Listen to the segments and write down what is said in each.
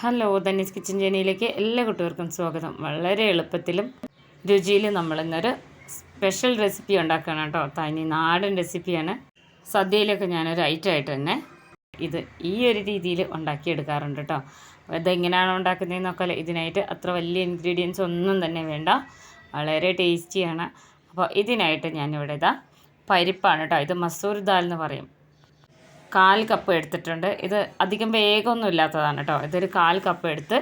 Hello Dhani's kitchen ജേനിയിലേക്ക് എല്ലാ കുട്ടികൾക്കും സ്വാഗതം. വളരെ എളുപ്പത്തിലും രുചിയിലും നമ്മളിന്നൊരു സ്പെഷ്യൽ റെസിപ്പി ഉണ്ടാക്കുകയാണ് കേട്ടോ. തനി നാടൻ റെസിപ്പിയാണ് സദ്യയിലൊക്കെ ഞാനൊരു ഐറ്റമായിട്ട് തന്നെ ഇത് ഈ ഒരു രീതിയിൽ ഉണ്ടാക്കിയെടുക്കാറുണ്ട് കേട്ടോ. ഇതെങ്ങനെയാണ് ഉണ്ടാക്കുന്നതെന്നൊക്കെ ഇതിനായിട്ട് അത്ര വലിയ ഇൻഗ്രീഡിയൻസ് ഒന്നും തന്നെ വേണ്ട. വളരെ ടേസ്റ്റിയാണ് അപ്പോൾ ഇതിനായിട്ട് ഞാനിവിടെ ഇതാ പരിപ്പാണ് കേട്ടോ. ഇത് മസൂർ ദാൽ എന്ന് പറയും. കാൽ കപ്പ് എടുത്തിട്ടുണ്ട്. ഇത് അധികം വേഗമൊന്നും ഇല്ലാത്തതാണ് കേട്ടോ ഇതൊരു കാൽ കപ്പ് എടുത്ത്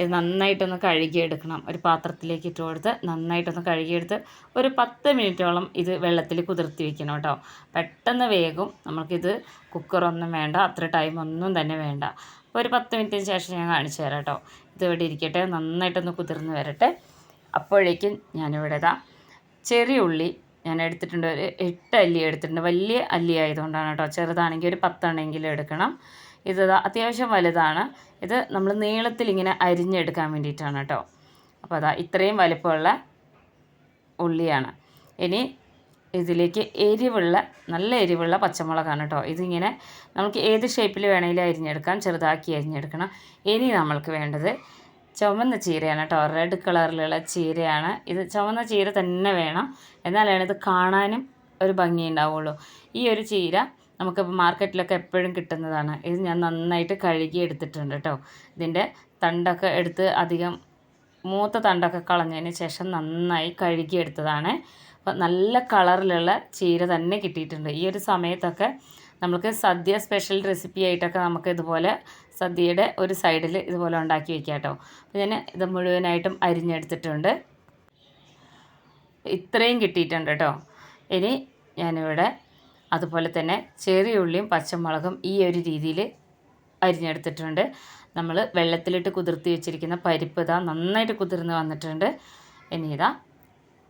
ഇത് നന്നായിട്ടൊന്ന് കഴുകിയെടുക്കണം. ഒരു പാത്രത്തിലേക്ക് ഇട്ട് കൊടുത്ത് നന്നായിട്ടൊന്ന് കഴുകിയെടുത്ത് ഒരു പത്ത് മിനിറ്റോളം ഇത് വെള്ളത്തിൽ കുതിർത്തി വെക്കണം കേട്ടോ പെട്ടെന്ന് വേഗം നമുക്കിത് കുക്കറൊന്നും വേണ്ട അത്ര ടൈം ഒന്നും തന്നെ വേണ്ട. അപ്പോൾ ഒരു പത്ത് മിനിറ്റിന് ശേഷം ഞാൻ കാണിച്ചു തരാം കേട്ടോ ഇത് ഇവിടെ ഇരിക്കട്ടെ നന്നായിട്ടൊന്ന് കുതിർന്ന് വരട്ടെ. അപ്പോഴേക്കും ഞാനിവിടെ ഇതാ ചെറിയ ഉള്ളി ഞാൻ എടുത്തിട്ടുണ്ട്. ഒരു എട്ട് അല്ലി എടുത്തിട്ടുണ്ട്. വലിയ അല്ലി ആയതുകൊണ്ടാണ് കേട്ടോ. ചെറുതാണെങ്കിൽ ഒരു പത്തെണ്ണെങ്കിലും എടുക്കണം. ഇത് അത്യാവശ്യം വലുതാണ്. ഇത് നമ്മൾ നീളത്തിൽ ഇങ്ങനെ അരിഞ്ഞെടുക്കാൻ വേണ്ടിയിട്ടാണ് കേട്ടോ. അപ്പോൾ അതാ ഇത്രയും വലിപ്പമുള്ള ഉള്ളിയാണ്. ഇനി ഇതിലേക്ക് എരിവുള്ള നല്ല എരിവുള്ള പച്ചമുളകാണ് കേട്ടോ. ഇതിങ്ങനെ നമുക്ക് ഏത് ഷേപ്പിൽ വേണമെങ്കിലും അരിഞ്ഞെടുക്കാം. ചെറുതാക്കി അരിഞ്ഞെടുക്കണം. ഇനി നമ്മൾക്ക് വേണ്ടത് ചുവന്ന ചീരയാണ് കേട്ടോ. റെഡ് കളറിലുള്ള ചീരയാണ്. ഇത് ചുവന്ന ചീര തന്നെ വേണം. എന്നാലാണ് ഇത് കാണാനും ഒരു ഭംഗി ഉണ്ടാവുള്ളൂ. ഈ ഒരു ചീര നമുക്കിപ്പോൾ മാർക്കറ്റിലൊക്കെ എപ്പോഴും കിട്ടുന്നതാണ്. ഇത് ഞാൻ നന്നായിട്ട് കഴുകി എടുത്തിട്ടുണ്ട് കേട്ടോ. ഇതിന്റെ തണ്ടൊക്കെ എടുത്ത് അധികം മൂത്ത തണ്ടൊക്കെ കളഞ്ഞതിന് ശേഷം നന്നായി കഴുകി എടുത്തതാണ്. അപ്പോൾ നല്ല കളറിലുള്ള ചീര തന്നെ കിട്ടിയിട്ടുണ്ട്. ഈ ഒരു സമയത്തൊക്കെ നമുക്ക് സദ്യ സ്പെഷ്യൽ റെസിപ്പി ആയിട്ടൊക്കെ നമുക്ക് ഇതുപോലെ സദ്യയുടെ ഒരു സൈഡിൽ ഇതുപോലെ ഉണ്ടാക്കി വെക്കാം കേട്ടോ. അപ്പോൾ ഞാൻ ഇത് മുഴുവനായിട്ടും അരിഞ്ഞെടുത്തിട്ടുണ്ട്. ഇത്രയും കിട്ടിയിട്ടുണ്ട് കേട്ടോ. ഇനി ഞാനിവിടെ അതുപോലെ തന്നെ ചെറിയ ഉള്ളിയും പച്ചമുളകും ഈ ഒരു രീതിയിൽ അരിഞ്ഞെടുത്തിട്ടുണ്ട്. നമ്മൾ വെള്ളത്തിലിട്ട് കുതിർത്തി വെച്ചിരിക്കുന്ന പരിപ്പ് ഇതാ നന്നായിട്ട് കുതിർന്ന് വന്നിട്ടുണ്ട്. ഇനി ഇതാ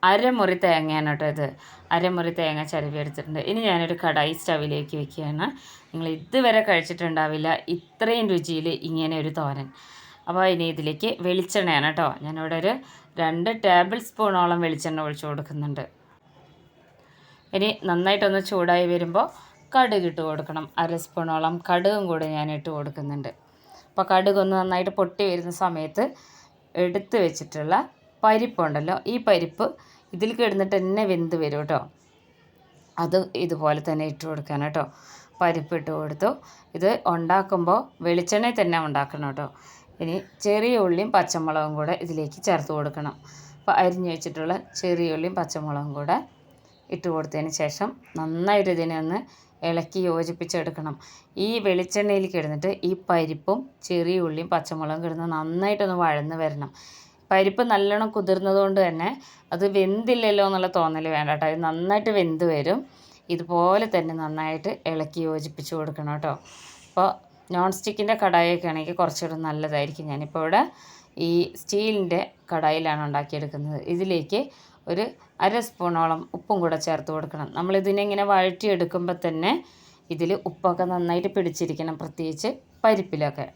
അരമുറി തേങ്ങയാണ് കേട്ടോ ഇത്. അരമുറി തേങ്ങ ചരവി എടുത്തിട്ടുണ്ട് ഇനി ഞാനൊരു കടായി സ്റ്റവിലേക്ക് വെക്കുകയാണ്. നിങ്ങൾ ഇതുവരെ കഴിച്ചിട്ടുണ്ടാവില്ല. ഇത്രയും രുചിയിൽ ഇങ്ങനെ ഒരു തോരൻ. അപ്പോൾ ഇനി ഇതിലേക്ക് വെളിച്ചെണ്ണയാണ് കേട്ടോ. ഞാനിവിടെ ഒരു രണ്ട് ടേബിൾ സ്പൂണോളം വെളിച്ചെണ്ണ ഒഴിച്ചു കൊടുക്കുന്നുണ്ട്. ഇനി നന്നായിട്ടൊന്ന് ചൂടായി വരുമ്പോൾ കടുക് ഇട്ട് കൊടുക്കണം. അര സ്പൂണോളം കടുകും കൂടെ ഞാൻ ഇട്ട് കൊടുക്കുന്നുണ്ട്. അപ്പോൾ കടുക് ഒന്ന് നന്നായിട്ട് പൊട്ടി വരുന്ന സമയത്ത് എടുത്ത് വെച്ചിട്ടുള്ള പരിപ്പുണ്ടല്ലോ. ഈ പരിപ്പ് ഇതിൽ കിടന്നിട്ട് തന്നെ വെന്ത് വരും കേട്ടോ അത് ഇതുപോലെ തന്നെ ഇട്ട് കൊടുക്കാൻ കേട്ടോ പരിപ്പ് ഇട്ട് കൊടുത്തു. ഇത് ഉണ്ടാക്കുമ്പോൾ വെളിച്ചെണ്ണയിൽ തന്നെ ഉണ്ടാക്കണം കേട്ടോ ഇനി ചെറിയ ഉള്ളിയും പച്ചമുളകും കൂടെ ഇതിലേക്ക് ചേർത്ത് കൊടുക്കണം. അപ്പോൾ അരിഞ്ഞ് വെച്ചിട്ടുള്ള ചെറിയ ഉള്ളിയും പച്ചമുളകും കൂടെ ഇട്ട് കൊടുത്തതിന് ശേഷം നന്നായിട്ട് ഇതിനെ ഒന്ന് ഇളക്കി യോജിപ്പിച്ചെടുക്കണം. ഈ വെളിച്ചെണ്ണയിൽ കിടന്നിട്ട് ഈ പരിപ്പും ചെറിയ ഉള്ളിയും പച്ചമുളകും കിടന്ന് നന്നായിട്ടൊന്ന് വഴന്ന് വരണം. പരിപ്പ് നല്ലോണം കുതിർന്നത് കൊണ്ട് തന്നെ അത് വെന്തില്ലല്ലോ എന്നുള്ള തോന്നൽ വേണ്ട കേട്ടോ. അത് നന്നായിട്ട് വെന്ത് വരും. ഇതുപോലെ തന്നെ നന്നായിട്ട് ഇളക്കി യോജിപ്പിച്ച് കൊടുക്കണം കേട്ടോ. അപ്പോൾ നോൺ സ്റ്റിക്കിന്റെ കടായൊക്കെ ആണെങ്കിൽ കുറച്ചുകൂടെ നല്ലതായിരിക്കും. ഞാനിപ്പോൾ ഇവിടെ ഈ സ്റ്റീലിന്റെ കടായിലാണ് ഉണ്ടാക്കിയെടുക്കുന്നത്. ഇതിലേക്ക് ഒരു അര സ്പൂണോളം ഉപ്പും കൂടെ ചേർത്ത് കൊടുക്കണം. നമ്മളിതിനെ ഇങ്ങനെ വഴറ്റിയെടുക്കുമ്പോൾ തന്നെ ഇതിൽ ഉപ്പൊക്കെ നന്നായിട്ട് പിടിച്ചിരിക്കണം പ്രത്യേകിച്ച് പരിപ്പിലൊക്കെ.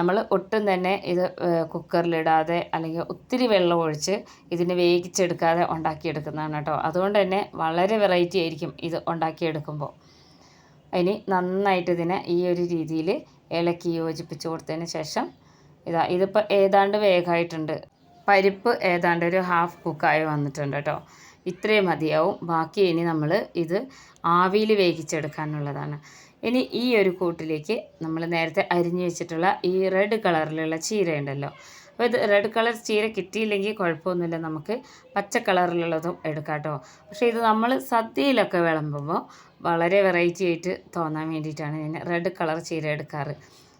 നമ്മൾ ഒട്ടും തന്നെ ഇത് കുക്കറിലിടാതെ അല്ലെങ്കിൽ ഒത്തിരി വെള്ളം ഒഴിച്ച് ഇതിനെ വേവിച്ചെടുക്കാതെ ഉണ്ടാക്കിയെടുക്കുന്നതാണ് കേട്ടോ. അതുകൊണ്ട് തന്നെ വളരെ വെറൈറ്റി ആയിരിക്കും ഇത് ഉണ്ടാക്കിയെടുക്കുമ്പോൾ. ഇനി നന്നായിട്ട് ഇതിനെ ഈ ഒരു രീതിയിൽ ഇളക്കി യോജിപ്പിച്ച് കൊടുത്തതിന് ശേഷം ഇതാ ഇതിപ്പോൾ ഏതാണ്ട് വേഗമായിട്ടുണ്ട്. പരിപ്പ് ഏതാണ്ട് ഒരു ഹാഫ് കുക്കായി വന്നിട്ടുണ്ട് കേട്ടോ. ഇത്രയും മതിയാവും. ബാക്കി ഇനി നമ്മൾ ഇത് ആവിയിൽ വേവിച്ചെടുക്കാനുള്ളതാണ്. ഇനി ഈ ഒരു കൂട്ടിലേക്ക് നമ്മൾ നേരത്തെ അരിഞ്ഞു വെച്ചിട്ടുള്ള ഈ റെഡ് കളറിലുള്ള ചീര ഉണ്ടല്ലോ അപ്പോൾ ഇത് റെഡ് കളർ ചീര കിട്ടിയില്ലെങ്കിൽ കുഴപ്പമൊന്നുമില്ല. നമുക്ക് പച്ച കളറിലുള്ളതും എടുക്കാം കേട്ടോ. പക്ഷേ ഇത് നമ്മൾ സദ്യയിലൊക്കെ വിളമ്പുമ്പോൾ വളരെ വെറൈറ്റി ആയിട്ട് തോന്നാൻ വേണ്ടിയിട്ടാണ് ഞാൻ റെഡ് കളർ ചീര എടുക്കാറ്.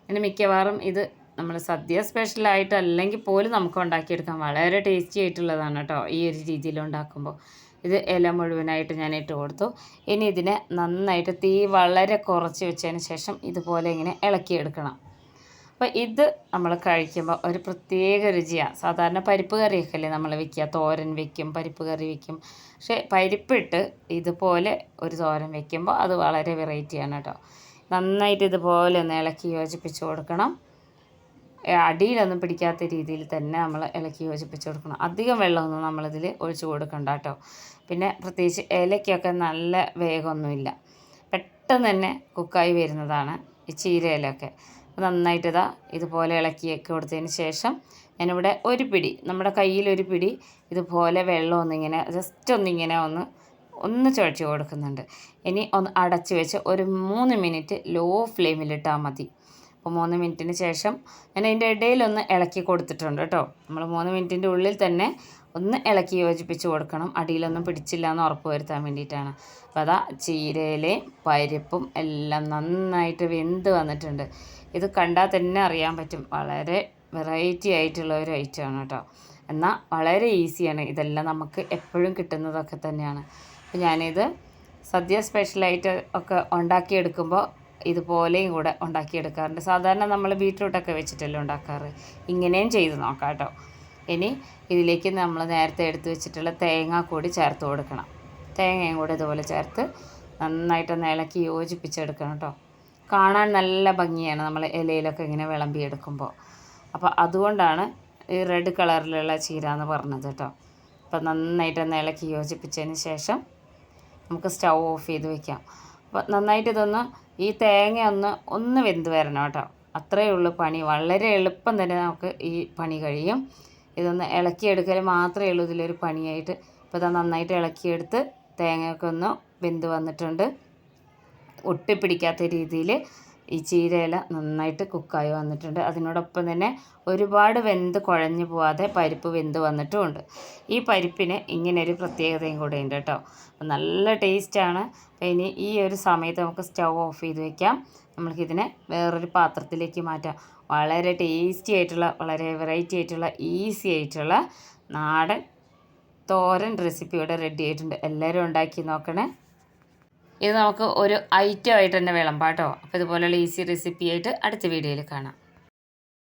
പിന്നെ മിക്കവാറും ഇത് നമ്മൾ സദ്യ സ്പെഷ്യലായിട്ട് അല്ലെങ്കിൽ പോലും നമുക്ക് ഉണ്ടാക്കിയെടുക്കാം വളരെ ടേസ്റ്റി ആയിട്ടുള്ളതാണ് കേട്ടോ ഈ ഒരു രീതിയിൽ ഉണ്ടാക്കുമ്പോൾ. ഇത് ഇല മുഴുവനായിട്ട് ഞാൻ ഇട്ട് കൊടുത്തു. ഇനി ഇതിനെ നന്നായിട്ട് തീ വളരെ കുറച്ച് വെച്ചതിന് ശേഷം ഇതുപോലെ ഇങ്ങനെ ഇളക്കിയെടുക്കണം. അപ്പോൾ ഇത് നമ്മൾ കഴിക്കുമ്പോൾ ഒരു പ്രത്യേക രുചിയാണ് സാധാരണ പരിപ്പ് കറിയൊക്കെ അല്ലേ നമ്മൾ വെക്കുക. തോരൻ വെക്കും പരിപ്പ് കറി വെക്കും. പക്ഷേ പരിപ്പിട്ട് ഇതുപോലെ ഒരു തോരൻ വെക്കുമ്പോൾ അത് വളരെ വെറൈറ്റിയാണ് കേട്ടോ. നന്നായിട്ട് ഇതുപോലെ ഒന്ന് ഇളക്കി യോജിപ്പിച്ച് കൊടുക്കണം. അടിയിലൊന്നും പിടിക്കാത്ത രീതിയിൽ തന്നെ നമ്മൾ ഇളക്കി യോജിപ്പിച്ച് കൊടുക്കണം. അധികം വെള്ളമൊന്നും നമ്മളിതിൽ ഒഴിച്ചു കൊടുക്കണ്ട കേട്ടോ. പിന്നെ പ്രത്യേകിച്ച് ഇലയ്ക്കൊക്കെ നല്ല വേഗമൊന്നുമില്ല. പെട്ടെന്ന് തന്നെ കുക്കായി വരുന്നതാണ് ഈ ചീരയിലൊക്കെ. നന്നായിട്ട് ഇതാ ഇതുപോലെ ഇളക്കിയൊക്കെ കൊടുത്തതിന് ശേഷം ഞാനിവിടെ ഒരു പിടി നമ്മുടെ കയ്യിൽ ഒരു പിടി ഇതുപോലെ വെള്ളം ഒന്നിങ്ങനെ ജസ്റ്റ് ഒന്നിങ്ങനെ ഒന്ന് ഒന്ന് ചുഴച്ചു കൊടുക്കുന്നുണ്ട്. ഇനി ഒന്ന് അടച്ചു വെച്ച് ഒരു മൂന്ന് മിനിറ്റ് ലോ ഫ്ലെയിമിലിട്ടാൽ മതി. അപ്പോൾ മൂന്ന് മിനിറ്റിന് ശേഷം ഞാൻ അതിന്റെ ഇടയിലൊന്ന് ഇളക്കി കൊടുത്തിട്ടുണ്ട് കേട്ടോ. നമ്മൾ മൂന്ന് മിനിറ്റിന്റെ ഉള്ളിൽ തന്നെ ഒന്ന് ഇളക്കി യോജിപ്പിച്ച് കൊടുക്കണം. അടിയിലൊന്നും പിടിച്ചില്ല എന്ന് ഉറപ്പ് വരുത്താൻ വേണ്ടിയിട്ടാണ്. അപ്പോൾ അതാ ചീരയിലെ പരിപ്പും എല്ലാം നന്നായിട്ട് വെന്ത് വന്നിട്ടുണ്ട്. ഇത് കണ്ടാൽ തന്നെ അറിയാൻ പറ്റും. വളരെ വെറൈറ്റി ആയിട്ടുള്ള ഒരു ഐറ്റമാണ് കേട്ടോ. എന്നാൽ വളരെ ഈസിയാണ്. ഇതെല്ലാം നമുക്ക് എപ്പോഴും കിട്ടുന്നതൊക്കെ തന്നെയാണ്. അപ്പോൾ ഞാനിത് സദ്യ സ്പെഷ്യലായിട്ട് ഒക്കെ ഉണ്ടാക്കിയെടുക്കുമ്പോൾ ഇതുപോലെയും കൂടെ ഉണ്ടാക്കിയെടുക്കാറുണ്ട്. സാധാരണ നമ്മൾ ബീട്രൂട്ടൊക്കെ വെച്ചിട്ടല്ലേ ഉണ്ടാക്കാറ്. ഇങ്ങനെയും ചെയ്ത് നോക്കാം കേട്ടോ ഇനി ഇതിലേക്ക് നമ്മൾ നേരത്തെ എടുത്ത് വെച്ചിട്ടുള്ള തേങ്ങ കൂടി ചേർത്ത് കൊടുക്കണം. തേങ്ങയും കൂടെ ഇതുപോലെ ചേർത്ത് നന്നായിട്ടൊന്ന് ഇളക്കി യോജിപ്പിച്ചെടുക്കണം കേട്ടോ കാണാൻ നല്ല ഭംഗിയാണ് നമ്മൾ ഇലയിലൊക്കെ ഇങ്ങനെ വിളമ്പിയെടുക്കുമ്പോൾ അപ്പോൾ അതുകൊണ്ടാണ് ഈ റെഡ് കളറിലുള്ള ചീര എന്ന് പറഞ്ഞത് കേട്ടോ അപ്പോൾ നന്നായിട്ടൊന്ന് ഇളക്കി യോജിപ്പിച്ചതിന് ശേഷം നമുക്ക് സ്റ്റൗ ഓഫ് ചെയ്ത് വയ്ക്കാം അപ്പോൾ നന്നായിട്ട് ഇതൊന്ന് ഈ തേങ്ങ ഒന്ന് ഒന്ന് വെന്ത് വരണം കേട്ടോ. അത്രയേ ഉള്ളൂ പണി. വളരെ എളുപ്പം തന്നെ നമുക്ക് ഈ പണി കഴിയും. ഇതൊന്ന് ഇളക്കിയെടുക്കൽ മാത്രമേ ഉള്ളൂ ഇതിലൊരു പണിയായിട്ട്. ഇപ്പോൾ ഇത് നന്നായിട്ട് ഇളക്കിയെടുത്ത് തേങ്ങയൊക്കെ ഒന്ന് വെന്ത് വന്നിട്ടുണ്ട്. ഒട്ടിപ്പിടിക്കാത്ത രീതിയിൽ ഈ ചീരയില നന്നായിട്ട് കുക്കായി വന്നിട്ടുണ്ട്. അതിനോടൊപ്പം തന്നെ ഒരുപാട് വെന്ത് കുഴഞ്ഞു പോവാതെ പരിപ്പ് വെന്ത് വന്നിട്ടുമുണ്ട്. ഈ പരിപ്പിന് ഇങ്ങനെ ഒരു പ്രത്യേകതയും കൂടെ ഉണ്ട് കേട്ടോ. നല്ല ടേസ്റ്റാണ്. ഇനി ഈ ഒരു സമയത്ത് നമുക്ക് സ്റ്റൗ ഓഫ് ചെയ്ത് വെക്കാം. നമ്മൾക്കിതിനെ വേറൊരു പാത്രത്തിലേക്ക് മാറ്റാം. വളരെ ടേസ്റ്റി ആയിട്ടുള്ള വളരെ വെറൈറ്റി ആയിട്ടുള്ള ഈസി ആയിട്ടുള്ള നാടൻ തോരൻ റെസിപ്പി ഇവിടെ റെഡി ആയിട്ടുണ്ട്. എല്ലാവരും ഉണ്ടാക്കി നോക്കണേ. ഇത് നമുക്ക് ഒരു ഐറ്റം ആയിട്ട് തന്നെ വിളമ്പാം കേട്ടോ. അപ്പോൾ ഇതുപോലെയുള്ള ഈസി റെസിപ്പി ആയിട്ട് അടുത്ത വീഡിയോയിൽ കാണാം.